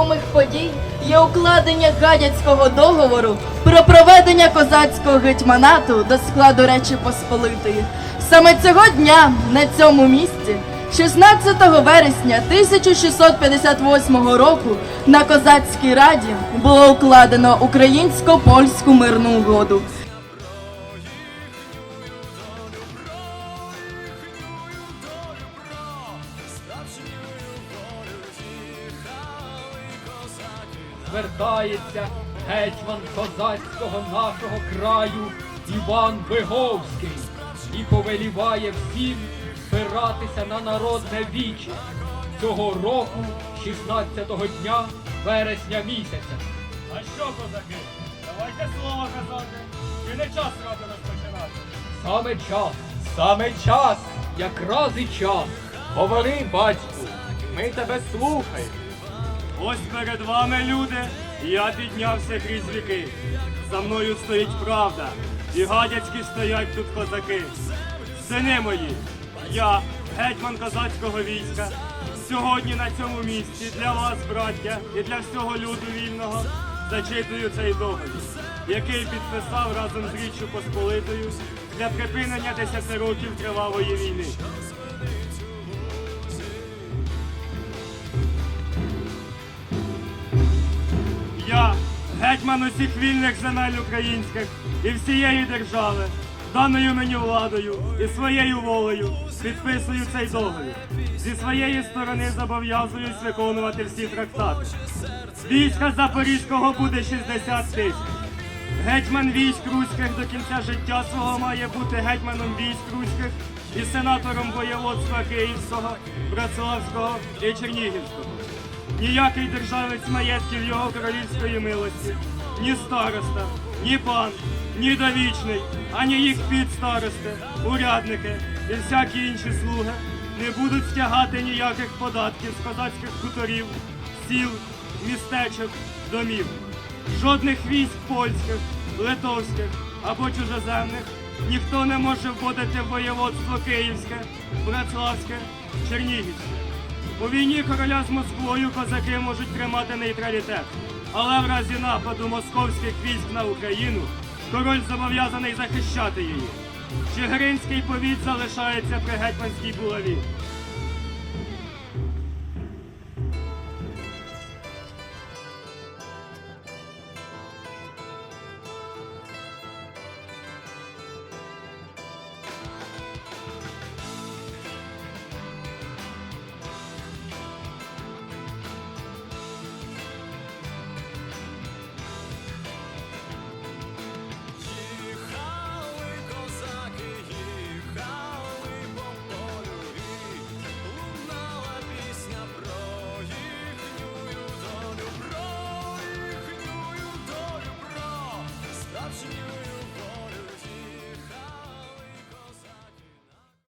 вагомих подій є укладення гадяцького договору про проведення козацького гетьманату до складу Речі Посполитої. Саме цього дня на цьому місці, 16 вересня 1658 року, на козацькій раді було укладено українсько-польську мирну угоду. Звертається гетьман козацького нашого краю Іван Виговський і повеліває всім спиратися на народне віче цього року, 16-го дня вересня місяця. А що, козаки? Давайте слово казати. Чи не час ради розпочинати? Саме час, саме час, якраз і час. Говори, батьку, ми тебе слухаємо. Ось перед вами, люди, я піднявся крізь віки. За мною стоїть правда, і гадяцькі стоять тут козаки. Сини мої, я, гетьман козацького війська, сьогодні на цьому місці для вас, браття, і для всього люду вільного зачитую цей договір, який підписав разом з Річчю Посполитою для припинення 10 років кривавої війни. Гетьман усіх вільних земель українських і всієї держави, даною мені владою і своєю волею підписую цей договір. Зі своєї сторони зобов'язуюсь виконувати всі трактати. Війська Запорізького буде 60 тисяч. Гетьман військ руських до кінця життя свого має бути гетьманом військ руських і сенатором воєводства Київського, Братславського і Чернігівського. Ніякий державець маєтків його королівської милості, ні староста, ні пан, ні довічний, ані їх підстарости, урядники і всякі інші слуги не будуть стягати ніяких податків з козацьких хуторів, сіл, містечок, домів. Жодних військ польських, литовських або чужоземних ніхто не може вводити в воєводство Київське, Братславське, Чернігівське. У війні короля з Москвою козаки можуть тримати нейтралітет, але в разі нападу московських військ на Україну король зобов'язаний захищати її. Чигиринський повіт залишається при гетьманській булаві.